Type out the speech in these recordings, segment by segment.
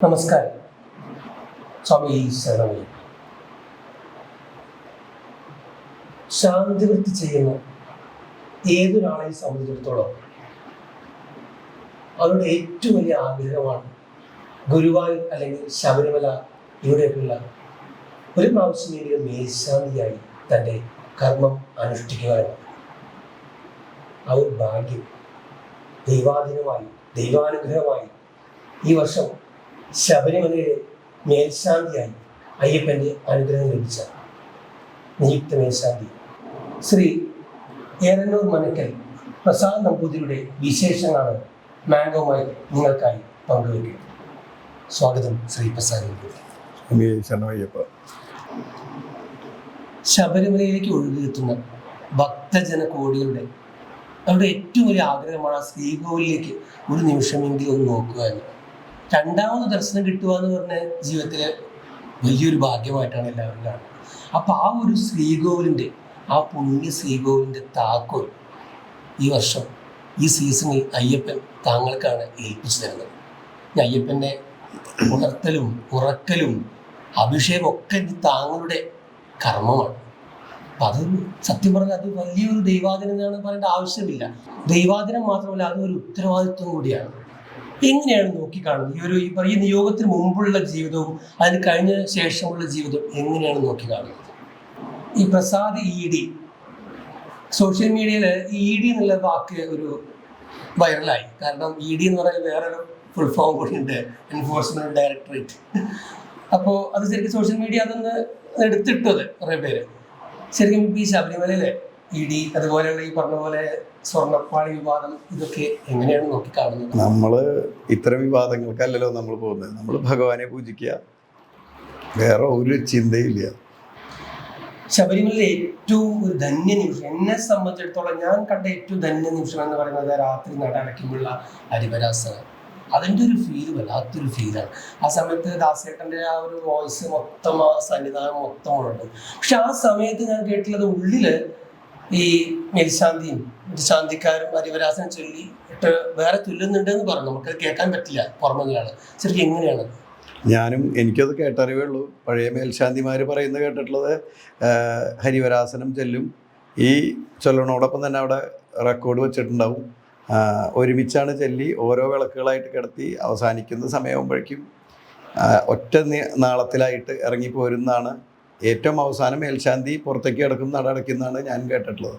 നമസ്കാരം. സ്വാമി ശരണമേ. ശാന്തിവൃത്തി ചെയ്യുന്ന ഏതൊരാളെയും സംബന്ധിച്ചിടത്തോളം അവരുടെ ഏറ്റവും വലിയ ആഗ്രഹമാണ് ഗുരുവായൂർ അല്ലെങ്കിൽ ശബരിമല ഇവിടെയൊക്കെയുള്ള ഒരു പ്രാവശ്യം നേടിയ മേൽശാന്തിയായി തന്റെ കർമ്മം അനുഷ്ഠിക്കുക എന്നാണ് ആ ഒരു ഭാഗ്യം ദൈവാധീനമായി ദൈവാനുഗ്രഹമായി ഈ വർഷം ശബരിമലയിലെ മേൽശാന്തിയായി അയ്യപ്പന്റെ അനുഗ്രഹം ലഭിച്ച നിയുക്ത മേൽശാന്തി. ശ്രീ ഏറന്നൂർ മനക്കൽ പ്രസാദ് നമ്പൂതിരിയുടെ വിശേഷങ്ങളാണ് മാംഗോമായി നിങ്ങൾക്കായി പങ്കുവയ്ക്കുന്നത്. സ്വാഗതം ശ്രീ പ്രസാദ് ശബരിമലയിലേക്ക് ഒഴുകിയെത്തുന്ന ഭക്തജന കോടികളുടെ അവരുടെ ഏറ്റവും വലിയ ആഗ്രഹമാണ് ആ ശ്രീകോവിലേക്ക് ഒരു നിമിഷമെങ്കിലും ഒന്ന് നോക്കുക എന്ന്. രണ്ടാമത് ദർശനം കിട്ടുക എന്ന് പറഞ്ഞ ജീവിതത്തിലെ വലിയൊരു ഭാഗ്യമായിട്ടാണ് എല്ലാവരും കാണുന്നത്. അപ്പൊ ആ ഒരു ശ്രീകോവിലിന്റെ ആ പുണ്യ ശ്രീകോവിലിന്റെ താക്കോൽ ഈ വർഷം ഈ സീസണിൽ അയ്യപ്പൻ താങ്കൾക്കാണ് ഏൽപ്പിച്ചു തരുന്നത്. അയ്യപ്പന്റെ ഉണർത്തലും ഉറക്കലും അഭിഷേകം ഒക്കെ താങ്കളുടെ കർമ്മമാണ്. അപ്പം അത് സത്യം പറഞ്ഞാൽ അത് വലിയൊരു ദൈവാദിനം എന്നാണ് പറയേണ്ട ആവശ്യമില്ല. ദൈവാദിനം മാത്രമല്ല അതൊരു ഉത്തരവാദിത്വം കൂടിയാണ്. എങ്ങനെയാണ് നോക്കിക്കാണുന്നത്? ഈ ഒരു ഈ പറയുന്ന നിയോഗത്തിന് മുമ്പുള്ള ജീവിതവും അതിന് കഴിഞ്ഞ ശേഷമുള്ള ജീവിതവും എങ്ങനെയാണ് നോക്കിക്കാണുന്നത്? ഈ പ്രസാദ് ഇ ഡി സോഷ്യൽ മീഡിയയിൽ ഇ ഡി എന്നുള്ള വാക്ക് ഒരു വൈറലായി. കാരണം ഇ ഡി എന്ന് പറയുന്നത് വേറൊരു ഫുൾ ഫോം കൂടിയുണ്ട്. എൻഫോഴ്സ്മെന്റ് ഡയറക്ടറേറ്റ് അപ്പോൾ അത് ശരിക്കും സോഷ്യൽ മീഡിയ അതൊന്ന് എടുത്തിട്ടത് കുറേ പേര്. ശരിക്കും ഈ ശബരിമലയിലെ ഇ ഡി അതുപോലെയുള്ള ഈ പറഞ്ഞ പോലെ സ്വർണപ്പാളി വിവാദം ഇതൊക്കെ എങ്ങനെയാണ് നോക്കിക്കാണുന്നത്? നമ്മൾ ഇത്തരം വിവാദങ്ങൾക്കല്ലല്ലോ നമ്മൾ പോകുന്നത്. നമ്മൾ ഭഗവാനെ പൂജിക്കുക. വേറെ ഒരു ചിന്തയില്ല. ശബരിമലയിലെ ഏറ്റവും ഒരു ധന്യ നിമിഷം എന്നെ സംബന്ധിച്ചിടത്തോളം ഞാൻ കണ്ട ഏറ്റവും ധന്യ നിമിഷം എന്ന് പറയുന്നത് രാത്രി നടക്കുമ്പോഴുള്ള ഹരിവരാസനം അതിന്റെ ഒരു ഫീൽ വല്ലാത്തൊരു ഫീലാണ് ആ സമയത്ത് ദാസേട്ടന്റെ ആ ഒരു വോയിസ് മൊത്തം ആ സന്നിധാനം മൊത്തം ഉണ്ട് പക്ഷെ ആ സമയത്ത് ഞാൻ കേട്ടിട്ടുള്ളത് ഉള്ളിൽ ഈ മേൽശാന്തിയും ശാന്തിക്കാരും അരിവരാസനെ ചൊല്ലി ഇട്ട് വേറെ ചൊല്ലുന്നുണ്ട് എന്ന് പറഞ്ഞു. നമുക്കത് കേൾക്കാൻ പറ്റില്ല. പുറമെങ്കിലാണ് ശരിക്കും എങ്ങനെയാണ്? ഞാനും എനിക്കത് കേട്ടറിവേ ഉള്ളൂ. പഴയ മേൽശാന്തിമാർ പറയുന്നത് കേട്ടിട്ടുള്ളത് ഹരിവരാസനം ചൊല്ലും. ഈ ചൊല്ലണോടൊപ്പം തന്നെ അവിടെ റെക്കോർഡ് വെച്ചിട്ടുണ്ടാവും. ഒരുമിച്ചാണ് ചൊല്ലി ഓരോ വിളക്കുകളായിട്ട് കിടത്തി അവസാനിക്കുന്ന സമയമാകുമ്പോഴേക്കും ഒറ്റ നാളത്തിലായിട്ട് ഇറങ്ങിപ്പോരുന്നതാണ് ഏറ്റവും അവസാനം മേൽശാന്തി പുറത്തേക്ക് കിടക്കും നട അടയ്ക്കുന്നതാണ് ഞാൻ കേട്ടിട്ടുള്ളത്.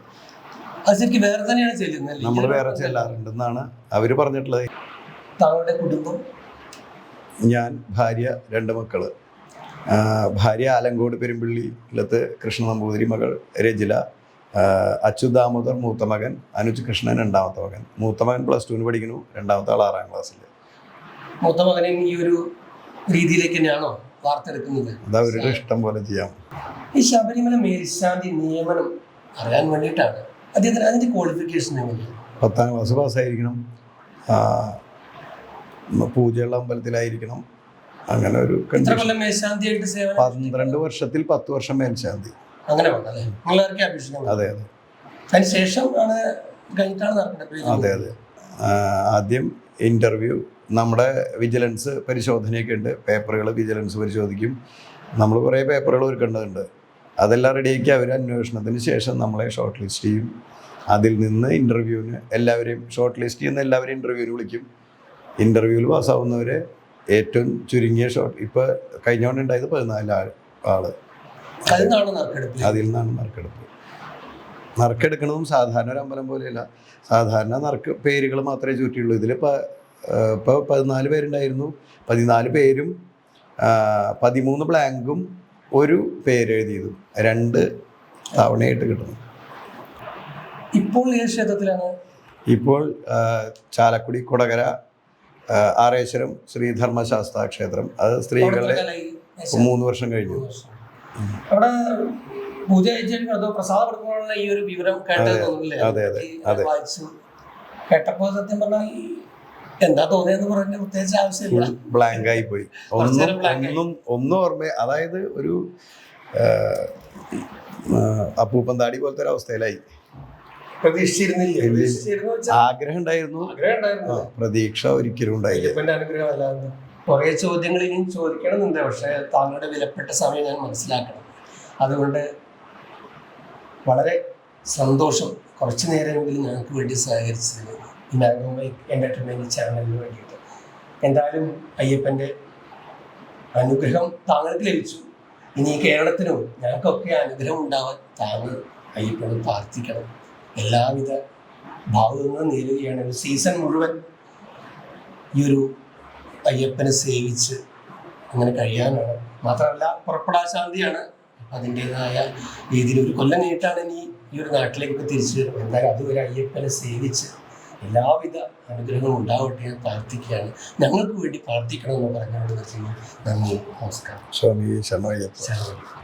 വേറെ തന്നെയാണ് ചെല്ലുന്നത് നമ്മൾ വേറെ ചെല്ലാറുണ്ടെന്നാണ് അവർ പറഞ്ഞിട്ടുള്ളത്. താങ്കളുടെ കുടുംബം? ഞാൻ ഭാര്യ രണ്ട് മക്കൾ. ഭാര്യ ആലങ്കോട് പെരുമ്പിള്ളിയിലത്ത് കൃഷ്ണ നമ്പൂതിരി മകൾ രജില ദാമോദർ മൂത്ത മകൻ അനുജ് കൃഷ്ണൻ രണ്ടാമത്തെ മകൻ. മൂത്ത മകൻ പ്ലസ് ടുവിന് പഠിക്കുന്നു രണ്ടാമത്തെ ആൾ ആറാം ക്ലാസ്സിൽ മൂത്ത മകനെയും ഈ ഒരു രീതിയിലേക്ക് തന്നെയാണോ? വാർത്തെടുക്കുന്നത്. ഇഷ്ടം പോലെ ചെയ്യാം. ഈ ശബരിമല മേൽശാന്തി നിയമനം അറിയാൻ വേണ്ടിയിട്ടാണ് അദ്ദേഹത്തിന് അതിന്റെ ക്വാളിഫിക്കേഷൻ എങ്ങനെയാണ് പത്താം ക്ലാസ് പാസ്സായിരിക്കണം. പൂജയുള്ള അമ്പലത്തിലായിരിക്കണം. അങ്ങനെ ഒരു പന്ത്രണ്ട് വർഷത്തിൽ പത്ത് വർഷം മേൽശാന്തി. അങ്ങനെ അതെ അതെ. ആണ് കഴിഞ്ഞിട്ടാണ് അതെ അതെ. ആദ്യം ഇന്റർവ്യൂ നമ്മുടെ വിജിലൻസ് പരിശോധനയൊക്കെ ഉണ്ട്. പേപ്പറുകൾ വിജിലൻസ് പരിശോധിക്കും. നമ്മൾ കുറേ പേപ്പറുകൾ ഒരുക്കേണ്ടതുണ്ട്. അതെല്ലാം റെഡിയാക്കി അവർ അന്വേഷണത്തിന് ശേഷം നമ്മളെ ഷോർട്ട് ലിസ്റ്റ് ചെയ്യും. അതിൽ നിന്ന് ഇന്റർവ്യൂവിന് എല്ലാവരെയും ഷോർട്ട് ലിസ്റ്റ് ചെയ്യുന്ന എല്ലാവരെയും ഇന്റർവ്യൂവിന് വിളിക്കും. ഇന്റർവ്യൂവിൽ പാസ്സാവുന്നവരെ ഏറ്റവും ചുരുങ്ങിയ ഷോർട്ട് ഇപ്പോൾ കഴിഞ്ഞോണ്ട് ഉണ്ടായത് പതിനാല് ആൾ ആൾ. അതിൽ നിന്നാണ് നറുക്കെടുപ്പ്. നറുക്കെടുക്കണതും സാധാരണ ഒരു അമ്പലം പോലെയല്ല. സാധാരണ നറുക്ക് പേരുകൾ മാത്രമേ ചുറ്റിയുള്ളൂ. ഇതിൽ ഇപ്പോൾ പതിനാല് പേരുണ്ടായിരുന്നു. പതിനാല് പേരും പതിമൂന്ന് ബ്ലാങ്കും ഒരു പേര് എഴുതിയതും രണ്ട് തവണയായിട്ട് കിട്ടുന്നു. ഇപ്പോൾ ഏത് ക്ഷേത്രത്തിലാണ്? ഇപ്പോൾ ചാലക്കുടി കൊടകര ആറേശ്വരം ശ്രീധർമ്മശാസ്ത്ര ക്ഷേത്രം. അത് സ്ത്രീകളുടെ? മൂന്ന് വർഷം കഴിഞ്ഞു. അവിടെ പൂജ പ്രസാദം ഈ ഒരു വിവരം കേട്ടത് അതെ, അതെ, അതെ. കേട്ടപ്പോൾ കേട്ടപ്പോ സത്യം പറഞ്ഞാൽ എന്താ തോന്നിയെന്ന് പറഞ്ഞ പ്രത്യേകിച്ച് ആവശ്യമില്ല. ബ്ലാങ്ക് ആയി പോയി. ഒന്നും. ഒന്നും ഓർമ്മ അതായത് ഒരു അപ്പൂപ്പൻ താടി പോലത്തെ ഒരു അവസ്ഥയിലായി. പ്രതീക്ഷിച്ചിരുന്നില്ല? ആഗ്രഹം ഉണ്ടായിരുന്നു. പ്രതീക്ഷ ഒരിക്കലും ഉണ്ടായില്ല. കുറേ ചോദ്യങ്ങൾ ഇനിയും ചോദിക്കണമെന്നുണ്ട്. പക്ഷേ താങ്കളുടെ വിലപ്പെട്ട സമയം ഞാൻ മനസ്സിലാക്കണം. അതുകൊണ്ട് വളരെ സന്തോഷം കുറച്ചു നേരമെങ്കിലും ഞങ്ങൾക്ക് വേണ്ടി സഹകരിച്ചതിന് ഈ മൈക്ക് എന്റർടൈൻമെന്റ് ചാനലിന് വേണ്ടിയിട്ട്. എന്തായാലും അയ്യപ്പന്റെ അനുഗ്രഹം താങ്കൾക്ക് ലഭിച്ചു. ഇനി കേരളത്തിനും ഞങ്ങൾക്കൊക്കെ അനുഗ്രഹം ഉണ്ടാവാൻ താങ്കൾ അയ്യപ്പനോട് പ്രാർത്ഥിക്കണം. എല്ലാവിധ ഭാവങ്ങളും നേരുകയാണ്. ഒരു സീസൺ മുഴുവൻ ഈ ഒരു അയ്യപ്പനെ സേവിച്ച് അങ്ങനെ കഴിയാനാണ്. മാത്രമല്ല പുറപ്പെടാശാന്തിയാണ് അതിന്റെതായ രീതിയിൽ ഒരു കൊല്ലം കഴിഞ്ഞിട്ടാണ് ഇനി ഈ ഒരു നാട്ടിലേക്കൊക്കെ തിരിച്ചു വരുന്നത്. എന്തായാലും അതുവരെ അയ്യപ്പനെ സേവിച്ച് എല്ലാവിധ അനുഗ്രഹങ്ങളും ഉണ്ടാവട്ടെ എന്ന് പ്രാർത്ഥിക്കുകയാണ്. ഞങ്ങൾക്ക് വേണ്ടി പ്രാർത്ഥിക്കണമെന്ന് പറഞ്ഞുകൊണ്ട് നിർത്തുന്നു. നന്ദി. നമസ്കാരം. സ്വാമി ശരണയ്യപ്പ. ശരണം